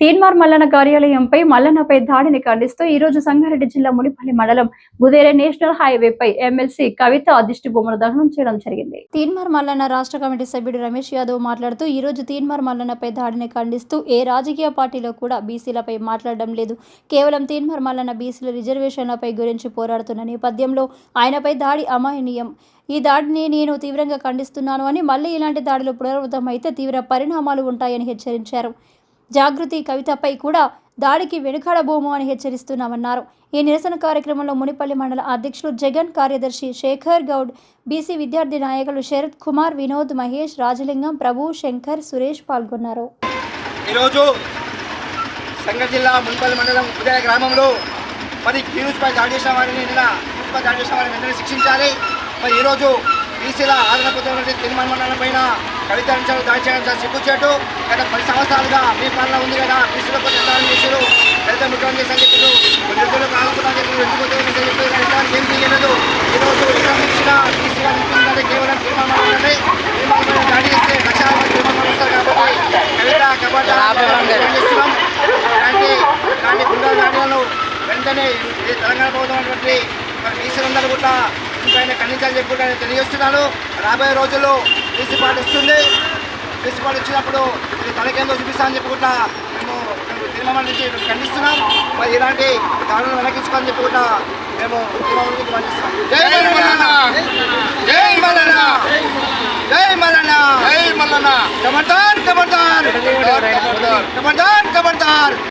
తీన్మార్ మల్లన్న కార్యాలయంపై మల్లన్నపై దాడిని ఖండిస్తూ ఈ రోజు సంగారెడ్డి జిల్లా మునిపల్లి మండలం బుదేరే నేషనల్ హైవేపై ఎమ్మెల్సీ కవిత అదిష్టి బొమ్మను దహనం చేయడం జరిగింది. తీన్మార్ మల్లన్న రాష్ట్ర కమిటీ సభ్యుడు రమేష్ యాదవ్ మాట్లాడుతూ ఈ రోజు తీన్మార్ మల్లన్నపై దాడిని ఖండిస్తూ ఏ రాజకీయ పార్టీలో కూడా బీసీలపై మాట్లాడడం లేదు. కేవలం తీన్మార్ మల్లన్న బీసీల రిజర్వేషన్లపై గురించి పోరాడుతున్న నేపథ్యంలో ఆయనపై దాడి అమాయనీయం ఈ దాడిని నేను తీవ్రంగా ఖండిస్తున్నాను అని మళ్ళీ ఇలాంటి దాడులు పునరావృతమైతే తీవ్ర పరిణామాలు ఉంటాయని హెచ్చరించారు. జాగృతి కవితపై కూడా దాడికి వెనుకాడబోము అని హెచ్చరిస్తున్నామన్నారు. ఈ నిరసన కార్యక్రమంలో మునిపల్లి మండల అధ్యక్షులు జగన్ కార్యదర్శి శేఖర్ గౌడ్ బీసీ విద్యార్థి నాయకులు శరత్ కుమార్ వినోద్ మహేష్ రాజలింగం ప్రభు శంకర్ సురేష్ పాల్గొన్నారు. ఈరోజు సంగ జిల్లా మున్పల్లి మండలం ఉదయ గ్రామంలో మరి క్యూస్పై దాడి చేసిన వారిని నిన్న క్యూస్పై దాడి చేసిన వారిని వెంటనే శిక్షించాలి. మరి ఈరోజు బీసీల ఆదరణ పొందినటువంటి తీర్మాన మండలం పైన కవిత అంశాలు దాడి చేయడం చాలా సిగ్గుచేటు గత పది సంవత్సరాలుగా మీ పాలన ఉంది కదా బీసీలకు నిర్ధారణ చేశారు దళిత ముఖ్యమంత్రి చేసి అని చెప్పారు నిరుద్యోగులకు ఆదుకున్నా చెప్పారు. ఎందుకు ఏం చేయలేదు. ఈరోజు ఎక్కడ ఇచ్చిన బీసీగా నిలిపిందంటే కేవలం మండలం దాడి చేస్తే లక్షల మంది తీర్మాన మండలం వస్తారు కాబట్టి కవిత కబడ్డీ చేస్తున్నాం గుండెల దాడులను వెంటనే ఈ తెలంగాణ ప్రభుత్వం అటువంటి బీసీలందరూ కూడా ఇంకైనా ఖండించాలని చెప్పి కూడా నేను తెలియజేస్తున్నాను. రాబోయే రోజుల్లో బీసీ పార్టీ వస్తుంది. బీసీ పార్టీ వచ్చినప్పుడు ఇది తనకేందో చూపిస్తామని చెప్పి కూడా మేము తీర్మానం నుంచి ఖండిస్తున్నాం. మరి ఇలాంటి దాడులను వెనకించుకోవాలని చెప్పి కూడా మేము తీర్మానం నుంచి ఖండిస్తున్నాం. జై మల్లన్న! జై మల్లన్న! జై జై